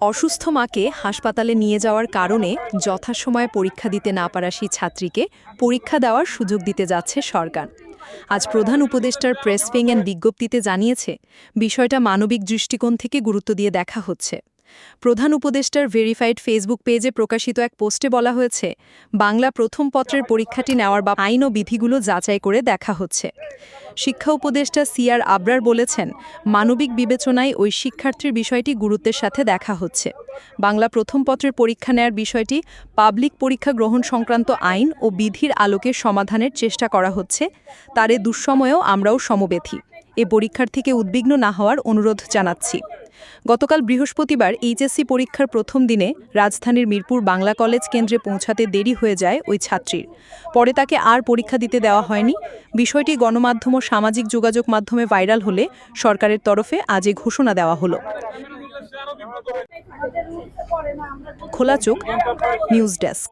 অসুস্থ মাকে হাসপাতালে নিয়ে যাওয়ার কারণে যথাসময়ে পরীক্ষা দিতে না পারা সেই ছাত্রীকে পরীক্ষা দেওয়ার সুযোগ দিতে যাচ্ছে সরকার। আজ প্রধান উপদেষ্টার প্রেস ফিং অ্যান্ড বিজ্ঞপ্তিতে জানিয়েছে, বিষয়টা মানবিক দৃষ্টিকোণ থেকে গুরুত্ব দিয়ে দেখা হচ্ছে। প্রধান উপদেষ্টার ভেরিফাইড ফেসবুক পেজে প্রকাশিত এক পোস্টে বলা হয়েছে, বাংলা প্রথম পত্রের পরীক্ষাটি নেওয়ার বা আইন ও বিধিগুলো যাচাই করে দেখা হচ্ছে। শিক্ষা উপদেষ্টা সিআর আবরার বলেছেন, মানবিক বিবেচনায় ওই শিক্ষার্থীর বিষয়টি গুরুত্বের সাথে দেখা হচ্ছে। বাংলা প্রথম পত্রের পরীক্ষা নেয়ার বিষয়টি পাবলিক পরীক্ষা গ্রহণ সংক্রান্ত আইন ও বিধির আলোকে সমাধানের চেষ্টা করা হচ্ছে, তারে দুঃসময়েও আমরাও সমবেথী। এ পরীক্ষার্থীকে উদ্বিগ্ন না হওয়ার অনুরোধ জানাচ্ছি। গতকাল বৃহস্পতিবার এইচএসসি পরীক্ষার প্রথম দিনে রাজধানীর মিরপুর বাংলা কলেজ কেন্দ্রে পৌঁছাতে দেরি হয়ে যায় ওই ছাত্রীর। পরে তাকে আর পরীক্ষা দিতে দেওয়া হয়নি। বিষয়টি গণমাধ্যম ও সামাজিক যোগাযোগ মাধ্যমে ভাইরাল হলে সরকারের তরফে আজ এ ঘোষণা দেওয়া হলো। খোলা চোখ, নিউজ ডেস্ক।